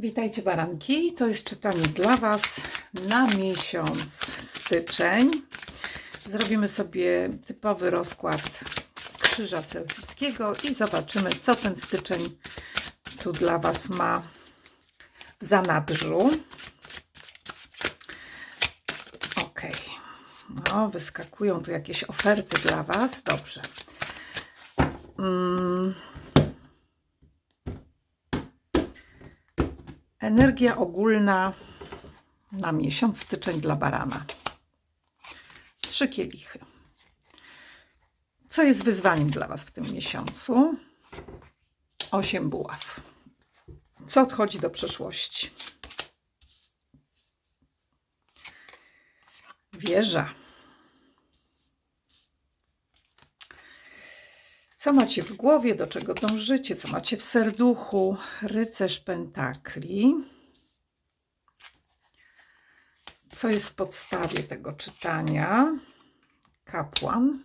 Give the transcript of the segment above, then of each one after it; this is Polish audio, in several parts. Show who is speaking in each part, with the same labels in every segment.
Speaker 1: Witajcie baranki. To jest czytanie dla Was na miesiąc styczeń. Zrobimy sobie typowy rozkład krzyża celtyckiego i zobaczymy, co ten styczeń tu dla Was ma w zanadrzu. Ok. No, wyskakują tu jakieś oferty dla Was. Dobrze. Mm. Energia ogólna na miesiąc styczeń dla barana. Trzy kielichy. Co jest wyzwaniem dla Was w tym miesiącu? Osiem buław. Co odchodzi do przeszłości? Wieża. Co macie w głowie, do czego dążycie, co macie w serduchu? Rycerz Pentakli. Co jest w podstawie tego czytania? Kapłan.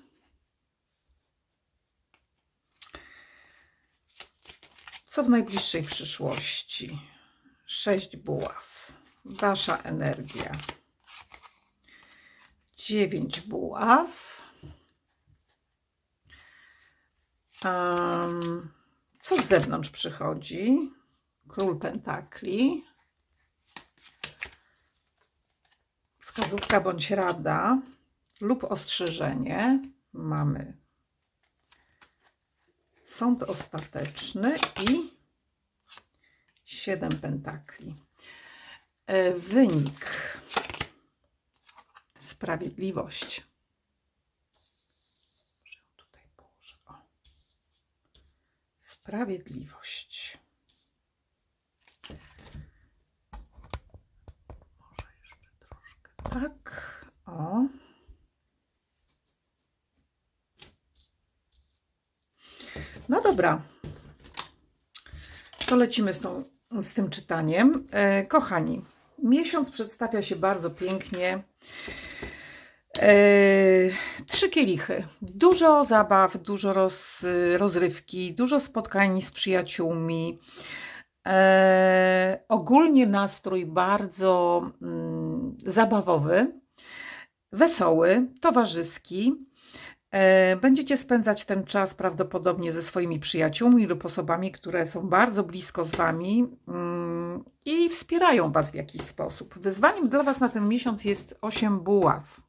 Speaker 1: Co w najbliższej przyszłości? Sześć buław. Wasza energia. Dziewięć buław. Um, co z zewnątrz przychodzi? Król Pentakli. Wskazówka bądź rada lub ostrzeżenie. Mamy sąd ostateczny i siedem pentakli. E, Wynik. Sprawiedliwość. Może ją tutaj położę. O. Sprawiedliwość. Może jeszcze troszkę. Tak. O. No dobra. To lecimy z, tą, z tym czytaniem. E, kochani, miesiąc przedstawia się bardzo pięknie. E, trzy kielichy. Dużo zabaw, dużo roz, rozrywki, dużo spotkań z przyjaciółmi. E, ogólnie nastrój bardzo mm, zabawowy, wesoły, towarzyski. E, Będziecie spędzać ten czas prawdopodobnie ze swoimi przyjaciółmi lub osobami, które są bardzo blisko z Wami mm, i wspierają Was w jakiś sposób. Wyzwaniem dla Was na ten miesiąc jest 8 buław.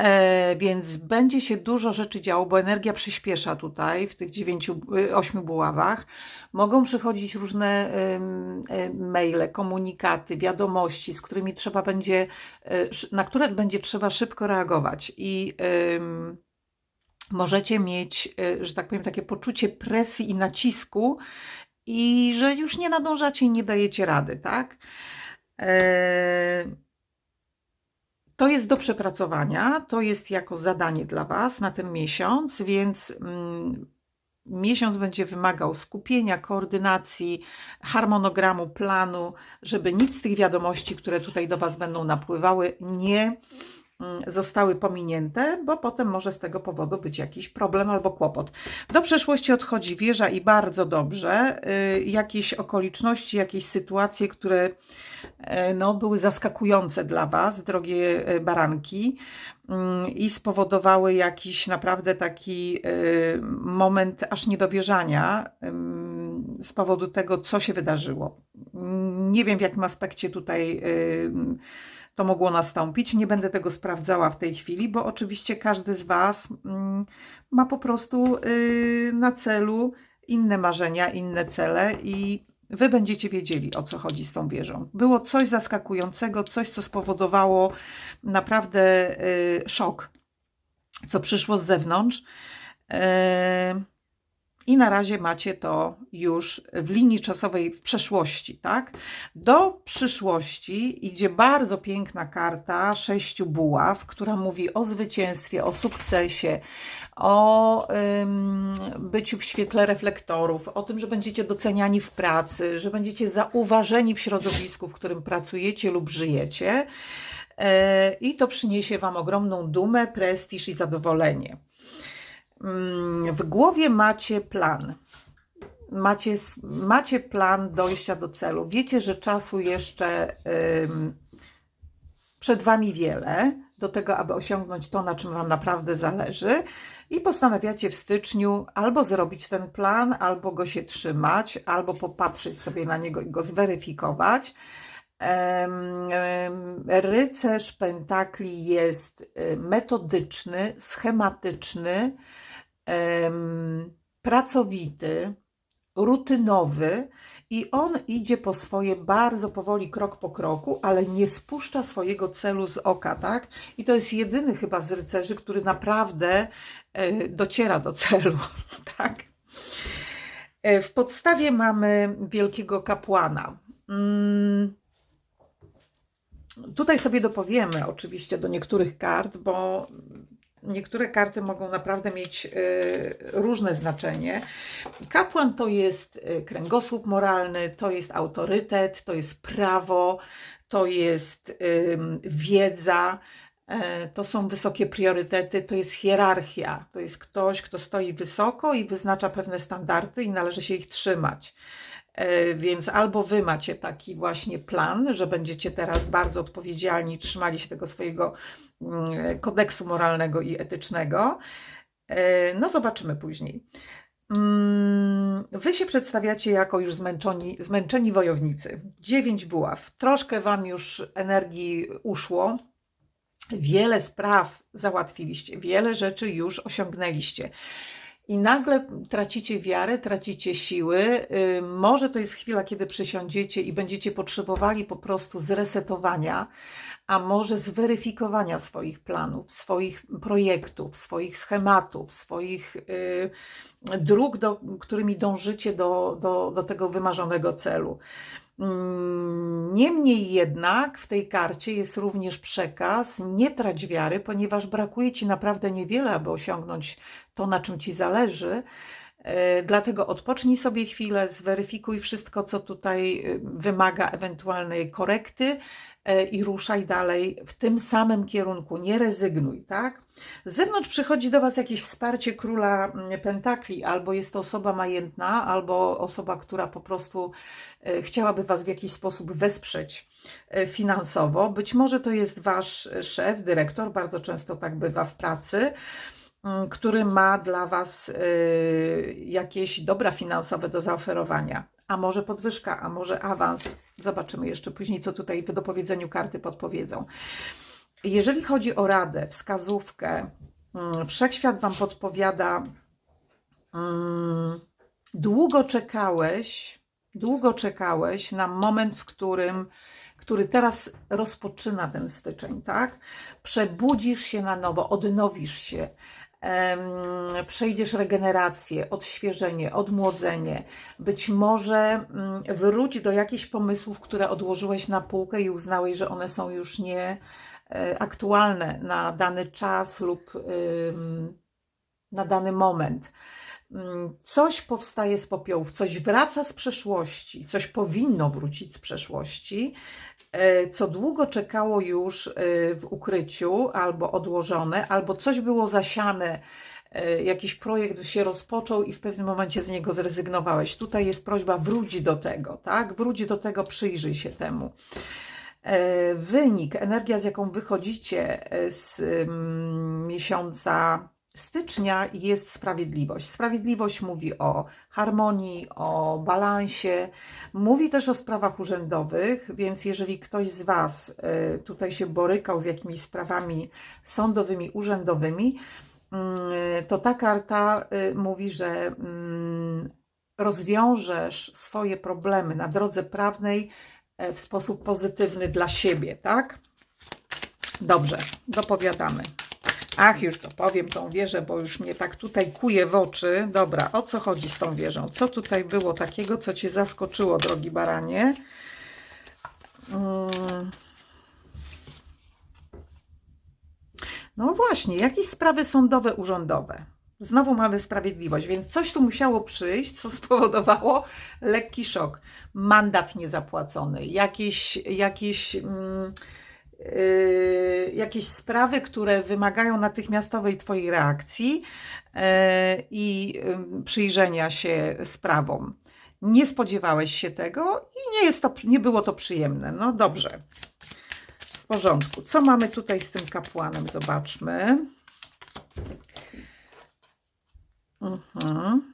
Speaker 1: E, więc będzie się dużo rzeczy działo, bo energia przyspiesza tutaj w tych 9, 8 buławach. Mogą przychodzić różne em, maile, komunikaty, wiadomości, z którymi trzeba będzie, e, na które będzie trzeba szybko reagować. I możecie mieć, e, że tak powiem, takie poczucie presji i nacisku, i że już nie nadążacie i nie dajecie rady, tak? E, to jest do przepracowania, to jest jako zadanie dla Was na ten miesiąc, więc mm, miesiąc będzie wymagał skupienia, koordynacji, harmonogramu, planu, żeby nic z tych wiadomości, które tutaj do Was będą napływały, nie zostały pominięte, bo potem może z tego powodu być jakiś problem albo kłopot. Do przeszłości odchodzi wieża i bardzo dobrze. Y, Jakieś okoliczności, jakieś sytuacje, które e, no, były zaskakujące dla Was, drogie e, baranki, mm, i spowodowały jakiś naprawdę taki y, moment aż niedowierzania ym, z powodu tego, co się wydarzyło. Nie wiem, w jakim aspekcie tutaj to mogło nastąpić. Nie będę tego sprawdzała w tej chwili, bo oczywiście każdy z Was mm, ma po prostu y, na celu inne marzenia, inne cele i Wy będziecie wiedzieli, o co chodzi z tą wieżą. Było coś zaskakującego, coś, co spowodowało naprawdę y, szok, co przyszło z zewnątrz. I na razie macie to już w linii czasowej w przeszłości, tak? Do przyszłości idzie bardzo piękna karta sześciu buław, która mówi o zwycięstwie, o sukcesie, o ym, byciu w świetle reflektorów, o tym, że będziecie doceniani w pracy, że będziecie zauważeni w środowisku, w którym pracujecie lub żyjecie. E, I to przyniesie Wam ogromną dumę, prestiż i zadowolenie. Mm, W głowie macie plan. macie, macie plan dojścia do celu. Wiecie, że czasu jeszcze przed Wami wiele do tego, aby osiągnąć to, na czym Wam naprawdę zależy, i postanawiacie w styczniu albo zrobić ten plan, albo go się trzymać, albo popatrzeć sobie na niego i go zweryfikować. Rycerz Pentakli jest y, metodyczny, schematyczny, em, pracowity, rutynowy i on idzie po swoje bardzo powoli, krok po kroku, ale nie spuszcza swojego celu z oka, tak? I to jest jedyny chyba z rycerzy, który naprawdę e, dociera do celu, tak? E, W podstawie mamy wielkiego kapłana. Mm, Tutaj sobie dopowiemy oczywiście do niektórych kart, bo niektóre karty mogą naprawdę mieć e, różne znaczenie. Kapłan to jest e, kręgosłup moralny, to jest autorytet, to jest prawo, to jest wiedza, e, to są wysokie priorytety, to jest hierarchia. To jest ktoś, kto stoi wysoko i wyznacza pewne standardy i należy się ich trzymać. E, Więc albo wy macie taki właśnie plan, że będziecie teraz bardzo odpowiedzialni, trzymali się tego swojego kodeksu moralnego i etycznego. E, No, zobaczymy później. Mm, Wy się przedstawiacie jako już zmęczeni, zmęczeni wojownicy. Dziewięć buław. Troszkę Wam już energii uszło. Wiele spraw załatwiliście, wiele rzeczy już osiągnęliście. I nagle tracicie wiarę, tracicie siły. Y, Może to jest chwila, kiedy przysiądziecie i będziecie potrzebowali po prostu zresetowania, a może zweryfikowania swoich planów, swoich projektów, swoich schematów, swoich y, dróg, do, którymi dążycie do, do, do tego wymarzonego celu. Mm, Niemniej jednak w tej karcie jest również przekaz nie trać wiary, ponieważ brakuje Ci naprawdę niewiele, aby osiągnąć to, na czym Ci zależy. E, Dlatego odpocznij sobie chwilę, zweryfikuj wszystko, co tutaj y, wymaga ewentualnej korekty e, i ruszaj dalej w tym samym kierunku. Nie rezygnuj, tak? Z zewnątrz przychodzi do Was jakieś wsparcie króla mm, Pentakli, albo jest to osoba majętna, albo osoba, która po prostu e, chciałaby Was w jakiś sposób wesprzeć e, finansowo. Być może to jest Wasz szef, dyrektor, bardzo często tak bywa w pracy który ma dla Was y, jakieś dobra finansowe do zaoferowania. A może podwyżka, a może awans. Zobaczymy jeszcze później, co tutaj w dopowiedzeniu karty podpowiedzą. Jeżeli chodzi o radę, wskazówkę, mm, wszechświat Wam podpowiada, długo czekałeś, długo czekałeś na moment, w którym, który teraz rozpoczyna ten styczeń, tak? Przebudzisz się na nowo, odnowisz się, przejdziesz regenerację, odświeżenie, odmłodzenie. Być może mm, wróć do jakichś pomysłów, które odłożyłeś na półkę i uznałeś, że one są już nie e, aktualne na dany czas lub na dany moment. Mm, Coś powstaje z popiołów, coś wraca z przeszłości, coś powinno wrócić z przeszłości, e, co długo czekało już e, w ukryciu, albo odłożone, albo coś było zasiane, e, jakiś projekt się rozpoczął i w pewnym momencie z niego zrezygnowałeś. Tutaj jest prośba, wróć do tego, tak? Wróć do tego, przyjrzyj się temu. Wynik, energia, z jaką wychodzicie z mm, miesiąca stycznia, jest sprawiedliwość. Sprawiedliwość mówi o harmonii, o balansie, mówi też o sprawach urzędowych, więc jeżeli ktoś z Was e, tutaj się borykał z jakimiś sprawami sądowymi, urzędowymi, mm, to ta karta e, mówi, że mm, rozwiążesz swoje problemy na drodze prawnej e, w sposób pozytywny dla siebie, tak? Dobrze, dopowiadamy. Ach, już to powiem tą wieżę, bo już mnie tak tutaj kuje w oczy. Dobra, o co chodzi z tą wieżą? Co tutaj było takiego, co Cię zaskoczyło, drogi baranie? Mm. No właśnie, jakieś sprawy sądowe, urzędowe. Znowu mamy sprawiedliwość, więc coś tu musiało przyjść, co spowodowało lekki szok. Mandat niezapłacony, jakieś, jakieś mm, yy, jakieś sprawy, które wymagają natychmiastowej Twojej reakcji yy, i yy, przyjrzenia się sprawom. Nie spodziewałeś się tego i nie, jest to, nie było to przyjemne. No dobrze. W porządku. Co mamy tutaj z tym kapłanem? Zobaczmy. Mhm.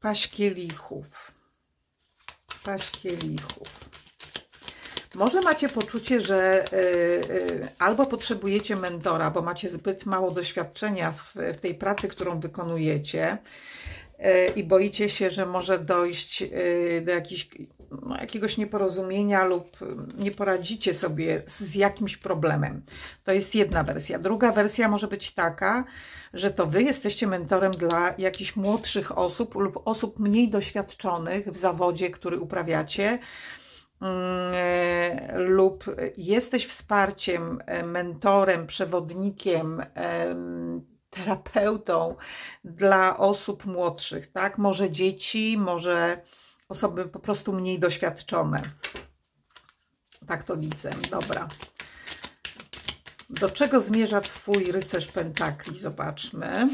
Speaker 1: Paść kielichów. Paść kielichów. Może macie poczucie, że y, y, albo potrzebujecie mentora, bo macie zbyt mało doświadczenia w, w tej pracy, którą wykonujecie y, i boicie się, że może dojść do jakichś, no, jakiegoś nieporozumienia lub nie poradzicie sobie z, jakimś problemem. To jest jedna wersja. Druga wersja może być taka, że to Wy jesteście mentorem dla jakichś młodszych osób lub osób mniej doświadczonych w zawodzie, który uprawiacie lub jesteś wsparciem, e, mentorem, przewodnikiem, em, terapeutą dla osób młodszych, tak? Może dzieci, może osoby po prostu mniej doświadczone. Tak to widzę. Dobra. Do czego zmierza Twój rycerz pentakli? Zobaczmy.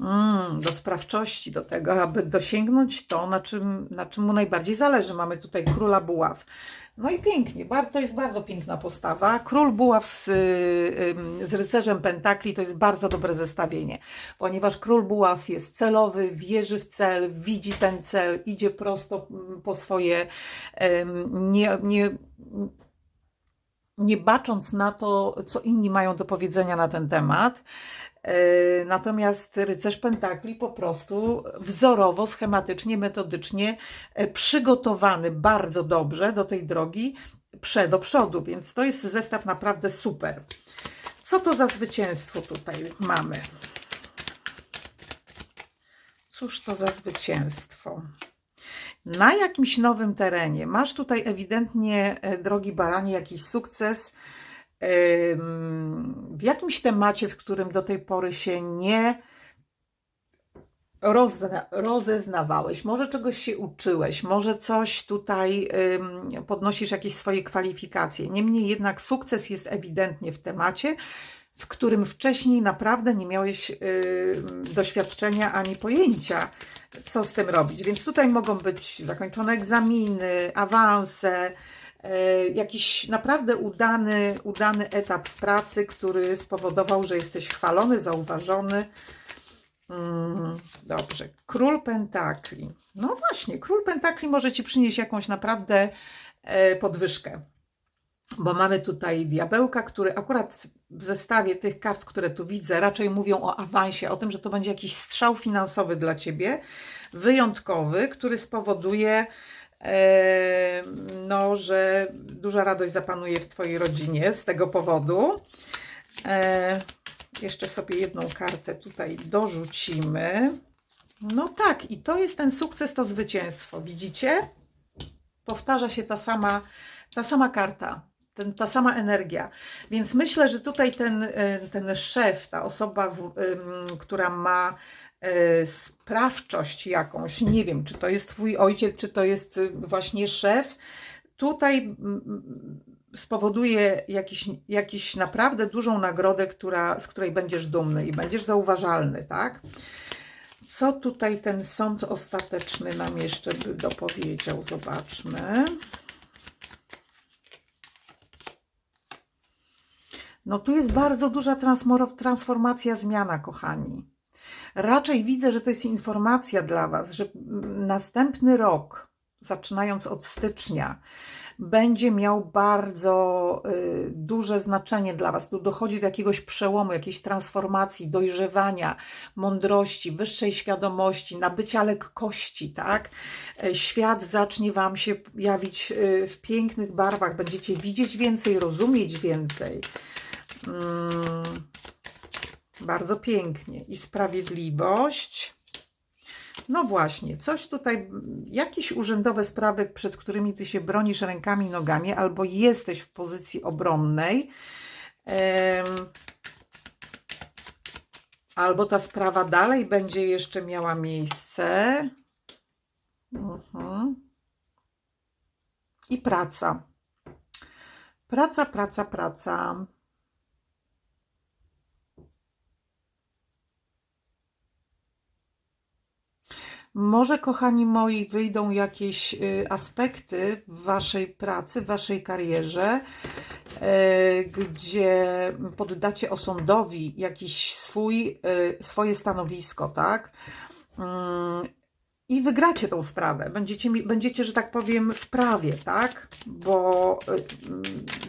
Speaker 1: Mm, do sprawczości, do tego, aby dosięgnąć to, na czym, na czym mu najbardziej zależy. Mamy tutaj króla buław. No i pięknie, to jest bardzo piękna postawa. Król buław z, z rycerzem pentakli to jest bardzo dobre zestawienie, ponieważ król buław jest celowy, wierzy w cel, widzi ten cel, idzie prosto mm, po swoje, nie, nie, nie bacząc na to, co inni mają do powiedzenia na ten temat. E, Natomiast rycerz pentakli po prostu wzorowo, schematycznie, metodycznie e, przygotowany bardzo dobrze do tej drogi prze do przodu, więc to jest zestaw naprawdę super. Co to za zwycięstwo tutaj mamy? Cóż to za zwycięstwo? Na jakimś nowym terenie masz tutaj ewidentnie, e, drogi baranie, jakiś sukces w jakimś temacie, w którym do tej pory się nie rozna, rozeznawałeś, może czegoś się uczyłeś, może coś tutaj podnosisz jakieś swoje kwalifikacje. Niemniej jednak sukces jest ewidentnie w temacie, w którym wcześniej naprawdę nie miałeś doświadczenia ani pojęcia, co z tym robić. Więc tutaj mogą być zakończone egzaminy, awanse, jakiś naprawdę udany, udany etap pracy, który spowodował, że jesteś chwalony, zauważony. Mm, Dobrze. Król Pentakli. No właśnie, Król Pentakli może Ci przynieść jakąś naprawdę e, podwyżkę. Bo mamy tutaj diabełka, który akurat w zestawie tych kart, które tu widzę, raczej mówią o awansie, o tym, że to będzie jakiś strzał finansowy dla Ciebie, wyjątkowy, który spowoduje, e, no, że duża radość zapanuje w Twojej rodzinie z tego powodu. Jeszcze sobie jedną kartę tutaj dorzucimy. No tak, i to jest ten sukces, to zwycięstwo. Widzicie? Powtarza się ta sama, ta sama karta, ten, ta sama energia. Więc myślę, że tutaj ten, ten szef, ta osoba, która ma sprawczość jakąś, nie wiem, czy to jest Twój ojciec, czy to jest y, właśnie szef, tutaj spowoduje jakiś, jakiś naprawdę dużą nagrodę, która, z której będziesz dumny i będziesz zauważalny, tak? Co tutaj ten sąd ostateczny nam jeszcze by dopowiedział? Zobaczmy. No tu jest bardzo duża transformacja, zmiana, kochani. Raczej widzę, że to jest informacja dla Was, że następny rok, zaczynając od stycznia, będzie miał bardzo y, duże znaczenie dla Was. Tu dochodzi do jakiegoś przełomu, jakiejś transformacji, dojrzewania, mądrości, wyższej świadomości, nabycia lekkości, tak? E, Świat zacznie Wam się jawić y, w pięknych barwach, będziecie widzieć więcej, rozumieć więcej. Mm, bardzo pięknie. I sprawiedliwość. No właśnie, coś tutaj, jakieś urzędowe sprawy, przed którymi ty się bronisz rękami, nogami, albo jesteś w pozycji obronnej, em, albo ta sprawa dalej będzie jeszcze miała miejsce. Mhm. I praca. Praca, praca, praca. Może, kochani moi, wyjdą jakieś y, aspekty w Waszej pracy, w Waszej karierze, e, gdzie poddacie osądowi jakiś swój, y, swoje stanowisko, tak? Mm, I wygracie tą sprawę. Będziecie, będziecie, że tak powiem, w prawie, tak? Bo y, mm,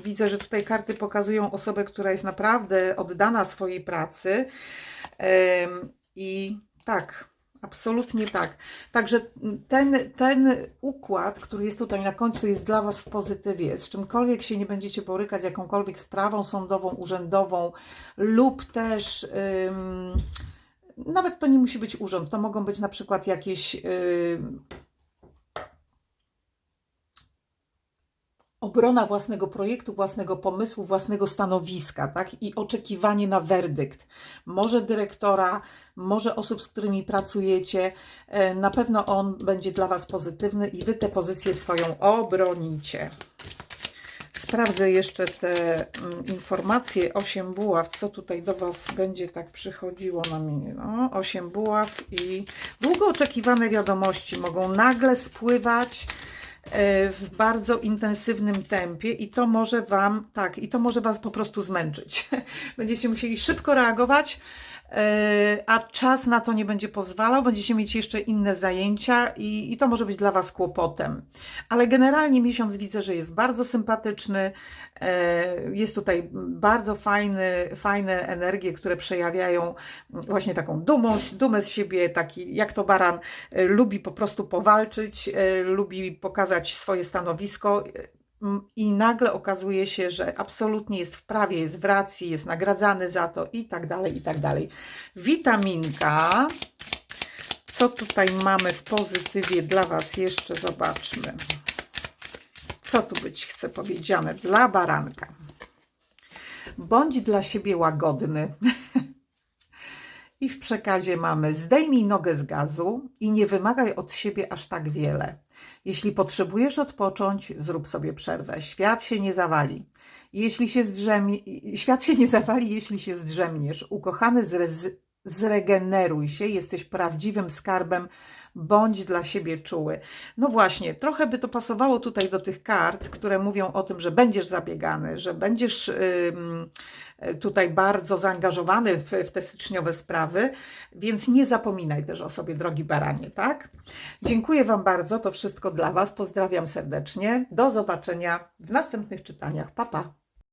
Speaker 1: widzę, że tutaj karty pokazują osobę, która jest naprawdę oddana swojej pracy. I tak, absolutnie tak. Także ten, ten układ, który jest tutaj na końcu, jest dla Was w pozytywie. Z czymkolwiek się nie będziecie borykać, z jakąkolwiek sprawą sądową, urzędową lub też. ym, nawet to nie musi być urząd, to mogą być na przykład jakieś ym, obrona własnego projektu, własnego pomysłu, własnego stanowiska, tak? I oczekiwanie na werdykt. Może dyrektora, może osób, z którymi pracujecie. E, Na pewno on będzie dla Was pozytywny i Wy tę pozycję swoją obronicie. Sprawdzę jeszcze te mm, informacje. 8 buław, co tutaj do Was będzie tak przychodziło na mnie. No, 8 buław i długo oczekiwane wiadomości mogą nagle spływać w bardzo intensywnym tempie i to może Wam, tak, i to może Was po prostu zmęczyć. Będziecie musieli szybko reagować, e, a czas na to nie będzie pozwalał, będziecie mieć jeszcze inne zajęcia i, i to może być dla Was kłopotem. Ale generalnie miesiąc widzę, że jest bardzo sympatyczny, e, jest tutaj bardzo fajny, fajne energie, które przejawiają właśnie taką dumą, dumę z siebie, taki jak to baran e, lubi po prostu powalczyć, e, lubi pokazać swoje stanowisko e, i nagle okazuje się, że absolutnie jest w prawie, jest w racji, jest nagradzany za to i tak dalej, i tak dalej. Witaminka. Co tutaj mamy w pozytywie dla Was jeszcze? Zobaczmy. Co tu być chce powiedziane dla baranka? Bądź dla siebie łagodny. I w przekazie mamy: zdejmij nogę z gazu i nie wymagaj od siebie aż tak wiele. Jeśli potrzebujesz odpocząć, zrób sobie przerwę. Świat się nie zawali. Jeśli się zdrzemie, świat się nie zawali, jeśli się zdrzemniesz. Ukochany, zrez, zregeneruj się, jesteś prawdziwym skarbem, bądź dla siebie czuły. No właśnie, trochę by to pasowało tutaj do tych kart, które mówią o tym, że będziesz zabiegany, że będziesz tutaj bardzo zaangażowany w, w te styczniowe sprawy, więc nie zapominaj też o sobie, drogi baranie, tak? Dziękuję Wam bardzo, to wszystko dla Was. Pozdrawiam serdecznie. Do zobaczenia w następnych czytaniach. Pa, pa.